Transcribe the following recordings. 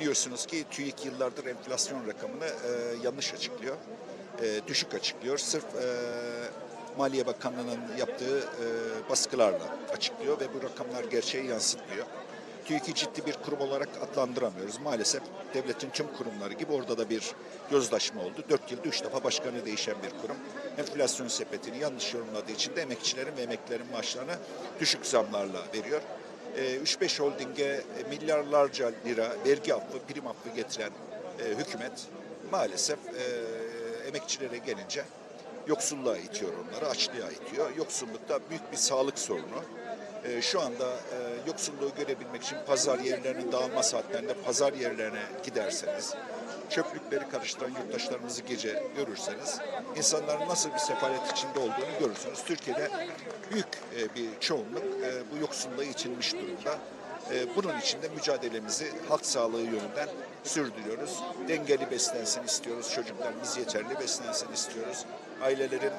biliyorsunuz ki TÜİK yıllardır enflasyon rakamını e, yanlış açıklıyor. E, düşük açıklıyor. Sırf e, Maliye Bakanlığı'nın yaptığı e, baskılarla açıklıyor ve bu rakamlar gerçeği yansıtmıyor. TÜİK'i ciddi bir kurum olarak adlandıramıyoruz. Maalesef devletin tüm kurumları gibi orada da bir yozlaşma oldu. Dört yılda üç defa başkanı değişen bir kurum. Enflasyon sepetini yanlış yorumladığı için de emekçilerin ve emeklilerin maaşlarını düşük zamlarla veriyor. E, 3-5 holdinge milyarlarca lira vergi affı, prim affı getiren e, hükümet maalesef e, emekçilere gelince yoksulluğa itiyor onları, açlığa itiyor. Yoksullukta büyük bir sağlık sorunu. Ee, şu anda e, yoksulluğu görebilmek için pazar yerlerinin dağılma saatlerinde pazar yerlerine giderseniz, çöplükleri karıştıran yurttaşlarımızı gece görürseniz, insanların nasıl bir sefalet içinde olduğunu görürsünüz. Türkiye'de büyük e, bir çoğunluk e, bu yoksulluğa itilmiş durumda. E, Bunun için de mücadelemizi halk sağlığı yönünden sürdürüyoruz. Dengeli beslensin istiyoruz. Çocuklarımız yeterli beslensin istiyoruz. Ailelerin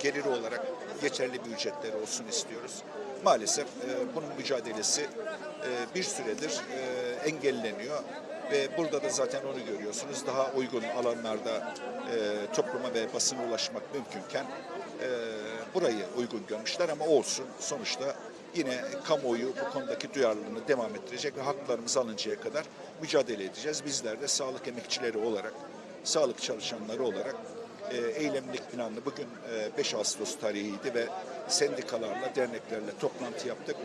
geliri olarak yeterli bir ücretleri olsun istiyoruz. Maalesef e, bunun mücadelesi e, bir süredir e, engelleniyor ve burada da zaten onu görüyorsunuz. Daha uygun alanlarda topluma ve basına ulaşmak mümkünken burayı uygun görmüşler ama olsun sonuçta yine kamuoyu bu konudaki duyarlılığını devam ettirecek ve haklarımız alıncaya kadar mücadele edeceğiz. Bizler de sağlık emekçileri olarak, sağlık çalışanları olarak e, eylemlik planlı bugün e, 5 Ağustos tarihiydi ve sendikalarla, derneklerle toplantı yaptık.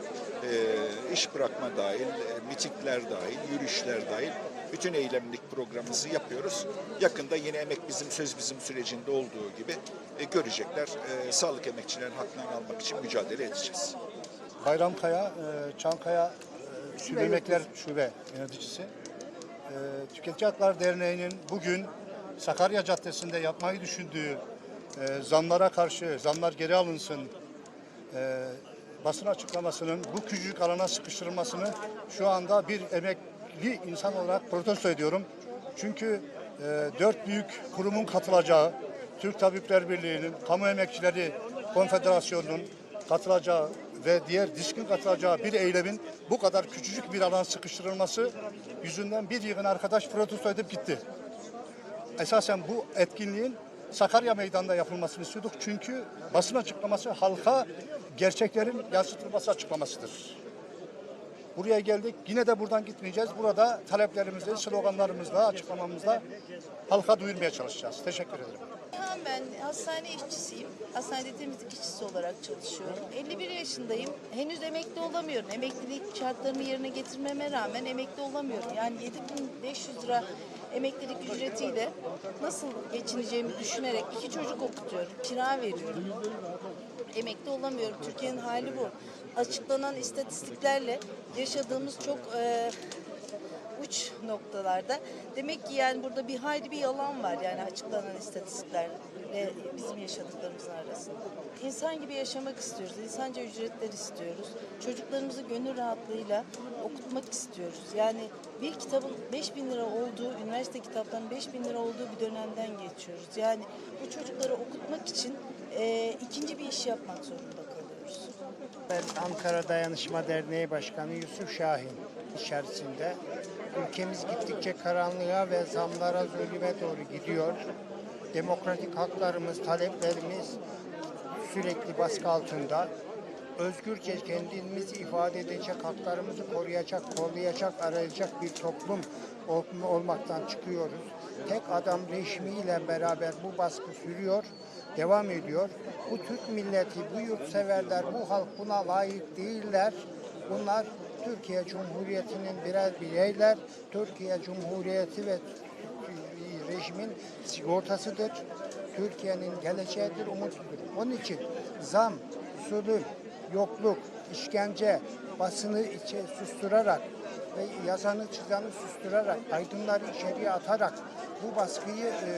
E, iş bırakma dahil, e, mitingler dahil, yürüyüşler dahil bütün eylemlik programımızı yapıyoruz. Yakında yine emek bizim söz bizim sürecinde olduğu gibi e, görecekler. E, sağlık emekçilerin haklarını almak için mücadele edeceğiz. Bayram Kaya, e, Çankaya e, Şube Emekliler Şube Yöneticisi. E, Tüketici Hakları Derneği'nin bugün Sakarya Caddesi'nde yapmayı düşündüğü e, zamlara karşı, zamlar geri alınsın, e, basın açıklamasının bu küçücük alana sıkıştırılmasını şu anda bir emekli insan olarak protesto ediyorum. Çünkü e, dört büyük kurumun katılacağı, Türk Tabipler Birliği'nin, Kamu Emekçileri Konfederasyonu'nun katılacağı ve diğer diskin katılacağı bir eylemin bu kadar küçücük bir alan sıkıştırılması yüzünden bir yığın arkadaş protesto edip gitti. Esasen bu etkinliğin Sakarya Meydanı'nda yapılmasını istiyorduk. Çünkü basın açıklaması halka gerçeklerin yansıtılması açıklamasıdır. Buraya geldik. Yine de buradan gitmeyeceğiz. Burada taleplerimizle, sloganlarımızla, açıklamamızla halka duyurmaya çalışacağız. Teşekkür ederim. Ben hastane işçisiyim. Hastanede temizlik işçisi olarak çalışıyorum. 51 yaşındayım. Henüz emekli olamıyorum. Emeklilik şartlarını yerine getirmeme rağmen emekli olamıyorum. Yani 7500 lira emeklilik ücretiyle nasıl geçineceğimi düşünerek iki çocuk okutuyorum. Kira veriyorum. Emekli olamıyorum. Türkiye'nin hali bu. Açıklanan istatistiklerle yaşadığımız çok e, uç noktalarda. Demek ki yani burada bir hayli bir yalan var yani açıklanan istatistiklerle bizim yaşadıklarımızın arasında. İnsan gibi yaşamak istiyoruz, insanca ücretler istiyoruz. Çocuklarımızı gönül rahatlığıyla okutmak istiyoruz. Yani bir kitabın 5000 lira olduğu, üniversite kitaplarının 5000 lira olduğu bir dönemden geçiyoruz. Yani bu çocukları okutmak için e, ikinci bir iş yapmak zorunda kalıyoruz. Ben Ankara Dayanışma Derneği Başkanı Yusuf Şahin içerisinde. Ülkemiz gittikçe karanlığa ve zamlara zulüme doğru gidiyor. Demokratik haklarımız, taleplerimiz sürekli baskı altında. Özgürce kendimizi ifade edecek, haklarımızı koruyacak, kollayacak, arayacak bir toplum ol- olmaktan çıkıyoruz. Tek adam rejimiyle beraber bu baskı sürüyor, devam ediyor. Bu Türk milleti, bu yurtseverler, bu halk buna layık değiller. Bunlar Türkiye Cumhuriyeti'nin birer bireyler. Türkiye Cumhuriyeti ve rejimin sigortasıdır. Türkiye'nin geleceğidir, umutudur. Onun için zam, zulüm, yokluk, işkence, basını içe susturarak ve yazanı çizanı susturarak, aydınları içeriye atarak bu baskıyı e,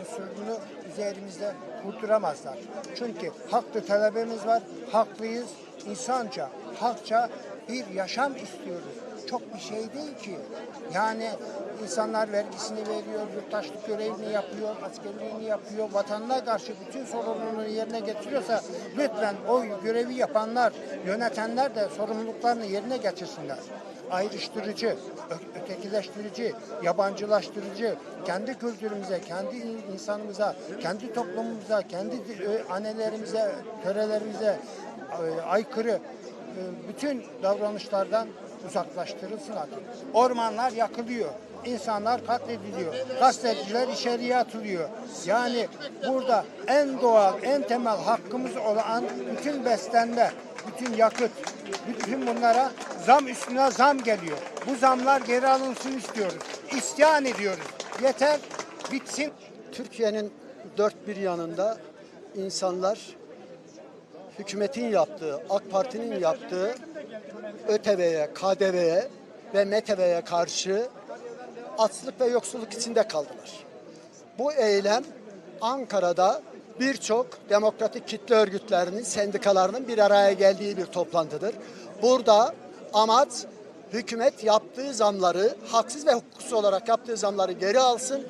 unsurunu üzerimizde kurduramazlar. Çünkü haklı talebimiz var, haklıyız, insanca, hakça bir yaşam istiyoruz. Çok bir şey değil ki. Yani insanlar vergisini veriyor, yurttaşlık görevini yapıyor, askerliğini yapıyor, vatanına karşı bütün sorumluluğunu yerine getiriyorsa lütfen o görevi yapanlar, yönetenler de sorumluluklarını yerine getirsinler. Ayrıştırıcı, ötekileştirici, yabancılaştırıcı, kendi kültürümüze, kendi in- insanımıza, kendi toplumumuza, kendi annelerimize, törelerimize aykırı bütün davranışlardan uzaklaştırılsın artık. Ormanlar yakılıyor. insanlar katlediliyor. Gazeteciler içeriye atılıyor. Yani burada en doğal, en temel hakkımız olan bütün beslenme, bütün yakıt, bütün bunlara zam üstüne zam geliyor. Bu zamlar geri alınsın istiyoruz. İsyan ediyoruz. Yeter, bitsin. Türkiye'nin dört bir yanında insanlar hükümetin yaptığı, AK Parti'nin yaptığı ÖTV'ye, KDV'ye ve METV'ye karşı açlık ve yoksulluk içinde kaldılar. Bu eylem Ankara'da birçok demokratik kitle örgütlerinin, sendikalarının bir araya geldiği bir toplantıdır. Burada amaç hükümet yaptığı zamları, haksız ve hukuksuz olarak yaptığı zamları geri alsın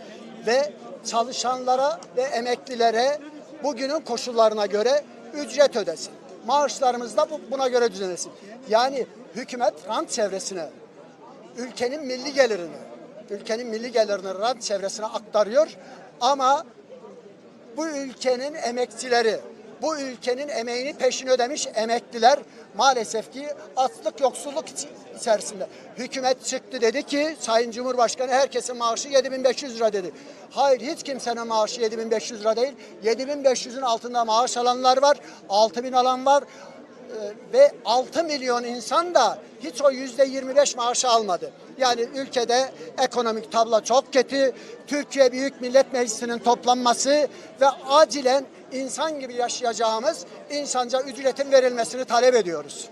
ve çalışanlara ve emeklilere bugünün koşullarına göre ücret ödesin. Maaşlarımız da bu- buna göre düzenlesin. Yani hükümet rant çevresine ülkenin milli gelirini, ülkenin milli gelirini rant çevresine aktarıyor ama bu ülkenin emekçileri, bu ülkenin emeğini peşin ödemiş emekliler maalesef ki açlık yoksulluk iç- içerisinde. Hükümet çıktı dedi ki Sayın Cumhurbaşkanı herkesin maaşı 7500 lira dedi. Hayır hiç kimsenin maaşı 7500 lira değil. 7500'ün altında maaş alanlar var, 6000 alan var ve 6 milyon insan da hiç o yüzde 25 maaşı almadı. Yani ülkede ekonomik tablo çok kötü. Türkiye Büyük Millet Meclisi'nin toplanması ve acilen insan gibi yaşayacağımız insanca ücretin verilmesini talep ediyoruz.